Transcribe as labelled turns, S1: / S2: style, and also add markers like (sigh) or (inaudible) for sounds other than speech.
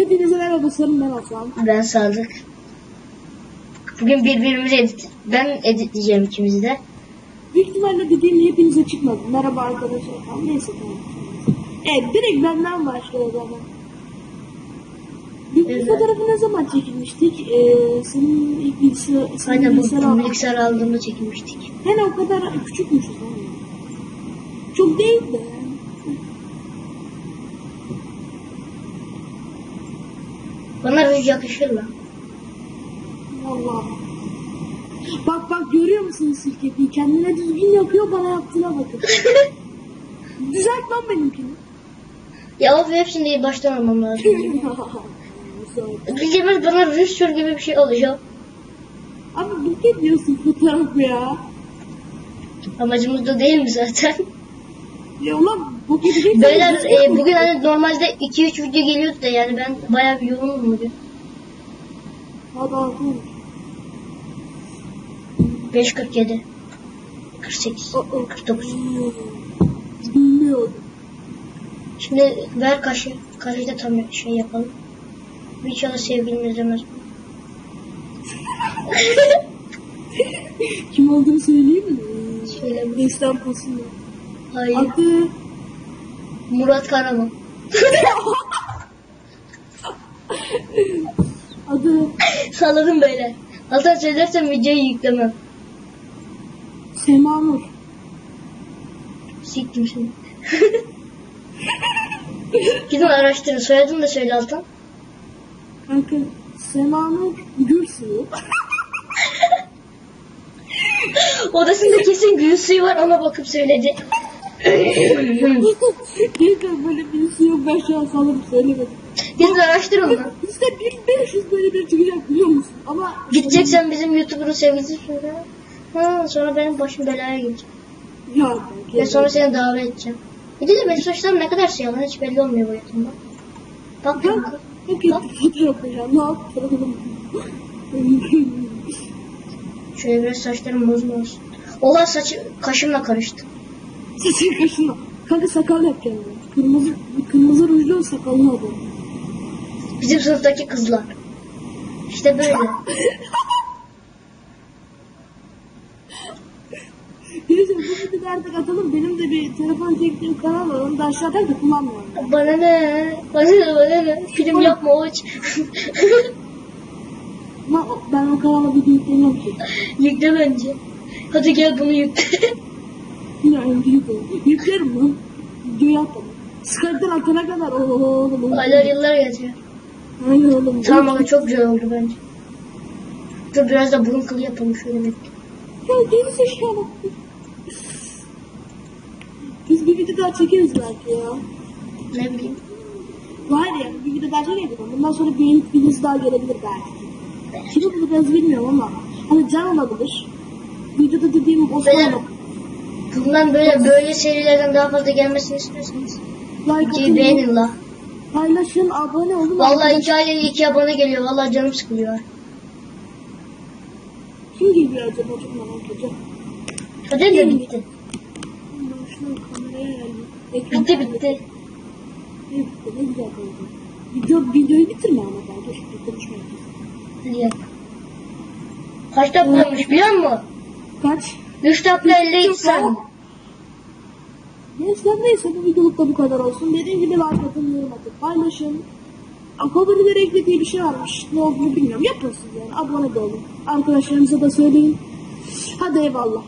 S1: Hepinize merhaba sarım ben Hasan.
S2: Ben Sadık. Bugün birbirimizi edit... Ben editleyeceğim ikimizi de.
S1: Büyük ihtimalle dediğim hepinize çıkmadı. Merhaba arkadaşlar falan. Neyse tamam. Evet direkt benden başlıyor zaman.
S2: Evet.
S1: fotoğrafı ne zaman çekilmiştik? Ee, senin ilk bilgisayar, senin
S2: Aynen bu
S1: bilgisayar
S2: bilgisayar aldığımda çekilmiştik.
S1: Hani o kadar küçükmüşüz lan. ya. Çok değil de.
S2: Bana ruj yakışır lan.
S1: Vallahi. Bak bak görüyor musun sirketiyi? Kendine düzgün yapıyor bana yaptığına bakın. (laughs) Düzelt lan benimkini.
S2: Ya of hepsini baştan almam lazım. (laughs) Bildiğimiz bana ruj sür gibi bir şey oluyor.
S1: Abi bu ne diyorsun fotoğraf ya?
S2: Amacımız da değil mi zaten?
S1: Ya ulan bu gidecek.
S2: Beyler e, bugün hani normalde 2-3 video geliyordu da yani ben bayağı bir yoğunum bugün.
S1: Hadi atalım.
S2: 5.47 48
S1: O, o.
S2: 49
S1: Bilmiyorum.
S2: Şimdi ver kaşı. Kaşı da tam şey yapalım. İnşallah sevgilim izlemez. (laughs)
S1: Kim olduğunu söyleyeyim mi?
S2: Söyle.
S1: Destan.
S2: Hayır.
S1: Adı
S2: Murat Karaman. (laughs)
S1: adı
S2: Salladım böyle. Hatta söylersem videoyu yüklemem.
S1: Sema Nur.
S2: Siktim seni. (laughs) Gidin araştırın. Soyadını da söyle Altan.
S1: Kanka Sema Nur Gürsuyu. (laughs)
S2: Odasında kesin gül suyu var ona bakıp söyledi.
S1: Gerçekten böyle bir şey yok ben şu an sanırım söylemedim.
S2: Gidin araştır onu.
S1: İşte 1500 böyle bir çıkacak biliyor musun? Ama
S2: Gideceksen bizim YouTuber'ın sevgilisi söyle. Ha, sonra benim başım belaya girecek.
S1: ya kanka.
S2: Ve sonra seni davet edeceğim. Bir de mesajlarım ne kadar şey yalan hiç belli olmuyor bu yakında. Bak kanka.
S1: çok kötü fotoğraf ya. Ne yaptım?
S2: Şöyle biraz saçlarım uzun olsun. Oha saçı kaşımla karıştı.
S1: Saçın kaşına. Kanka sakal yap kendine. Kırmızı, kırmızı rujlu sakalını al.
S2: Bizim sınıftaki kızlar. İşte böyle. (laughs)
S1: Neyse bu videoda artık atalım. Benim de bir telefon çektiğim kanal var. Onu da aşağıdan da kullanmıyorum.
S2: bana ne? Bana ne? Bana ne? Film yapma oç.
S1: Ama (laughs) ben o kanala video yüklemiyorum ki.
S2: Yükle bence. Hadi gel bunu yükle.
S1: Yine önce yüklerim. Yüklerim lan. Videoyu atalım. Skype'den atana kadar oğlum.
S2: Aylar yıllar geçiyor.
S1: Aynen oğlum.
S2: Tamam ama çok güzel oldu bence. Dur biraz da burun kılı yapalım şöyle bekle.
S1: Ya geri zekalı. Biz bir video daha çekeriz belki ya.
S2: Ne bileyim.
S1: Hayır yani bir video daha çekeriz. Bundan sonra bir videosu daha gelebilir belki. Kimi bulacağız bilmiyorum ama. Hani Can olabilir. Videoda dediğim
S2: Beyler,
S1: olabilir.
S2: Bundan böyle böyle serilerden daha fazla gelmesini istiyorsanız
S1: Like
S2: beğenin la.
S1: paylaşın, abone olun.
S2: Vallahi iki ayda iki abone geliyor. Vallahi canım sıkılıyor.
S1: Kim geliyor acaba çok merak ediyorum.
S2: Hadi de bitti. Bitti
S1: bitti. Ne güzel oldu. Video, videoyu bitirme ama ben dur. Bir konuşma yapayım.
S2: Hadi yap. Kaç dakikaymış biliyor musun?
S1: Kaç?
S2: 3 dakika 52 saniye.
S1: Neyse neyse bu videoluk da bu kadar olsun. Dediğim gibi like atın, yorum atın, paylaşın. Favorileri ekle diye bir şey varmış. Ne olduğunu bilmiyorum. Yapın siz yani. Abone de olun. Arkadaşlarınıza da söyleyin. Hadi eyvallah.